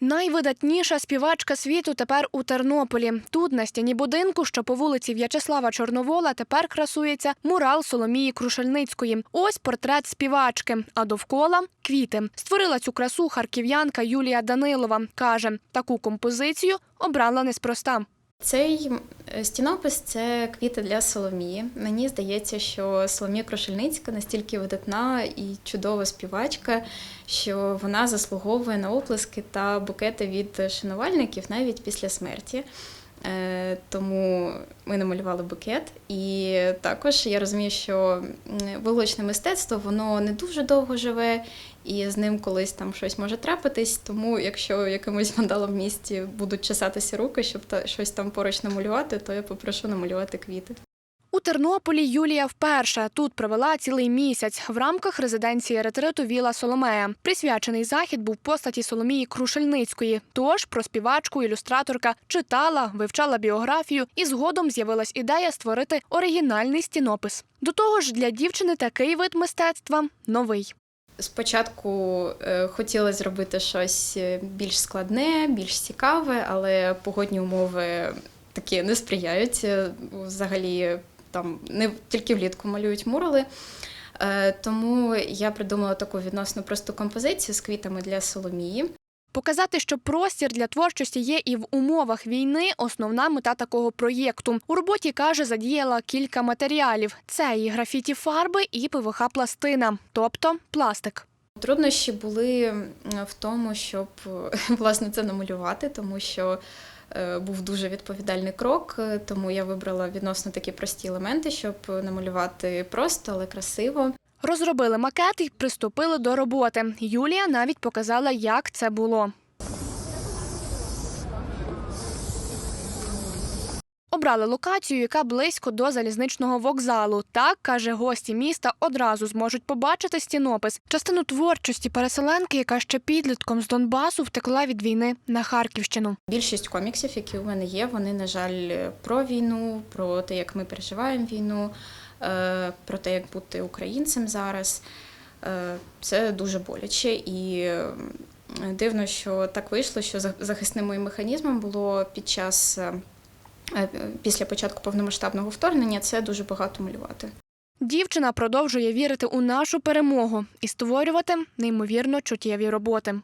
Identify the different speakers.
Speaker 1: Найвидатніша співачка світу тепер у Тернополі. Тут на стіні будинку, що по вулиці В'ячеслава Чорновола, тепер красується мурал Соломії Крушельницької. Ось портрет співачки, а довкола квіти. Створила цю красу харків'янка Юлія Данилова. каже, таку композицію обрала неспроста.
Speaker 2: Цей е, стінопис це квіти для Соломії. Мені здається, що Соломія Крушельницька настільки видатна і чудова співачка, що вона заслуговує на оплески та букети від шанувальників навіть після смерті. Е, Тому ми намалювали букет. І також я розумію, що вуличне мистецтво воно не дуже довго живе, і з ним колись там щось може трапитись. Тому, якщо якимось вандалом в місті будуть чесатися руки, щоб та щось там поруч намалювати, то я попрошу намалювати квіти.
Speaker 1: У Тернополі Юлія вперше тут провела цілий місяць в рамках резиденції ретриту Віла Соломея. Присвячений захід був постаті Соломії Крушельницької. Тож про співачку ілюстраторка читала, вивчала біографію, і згодом з'явилась ідея створити оригінальний стінопис. До того ж, для дівчини такий вид мистецтва новий.
Speaker 2: Спочатку е, хотіла зробити щось е, більш складне, більш цікаве, але погодні умови такі не сприяють. Е, Взагалі там не тільки влітку малюють мурали. Е, Тому я придумала таку відносно просту композицію з квітами для Соломії.
Speaker 1: Показати, що простір для творчості є і в умовах війни основна мета такого проєкту. У роботі каже, задіяла кілька матеріалів: це і графіті фарби, і ПВХ пластина, тобто пластик.
Speaker 2: Труднощі були в тому, щоб власне це намалювати, тому що е, був дуже відповідальний крок, е, тому я вибрала відносно такі прості елементи, щоб намалювати просто, але красиво.
Speaker 1: Розробили макет і приступили до роботи. Юлія навіть показала, як це було. Обрали локацію, яка близько до залізничного вокзалу. Так, каже, гості міста одразу зможуть побачити стінопис. Частину творчості переселенки, яка ще підлітком з Донбасу втекла від війни на Харківщину.
Speaker 2: Більшість коміксів, які у мене є, вони, на жаль, про війну, про те, як ми переживаємо війну, е, про те, як бути українцем зараз. Е, Це дуже боляче і дивно, що так вийшло, що за- захисним моїм механізмом було під час е, після початку повномасштабного вторгнення це дуже багато малювати.
Speaker 1: Дівчина продовжує вірити у нашу перемогу і створювати неймовірно чуттєві роботи.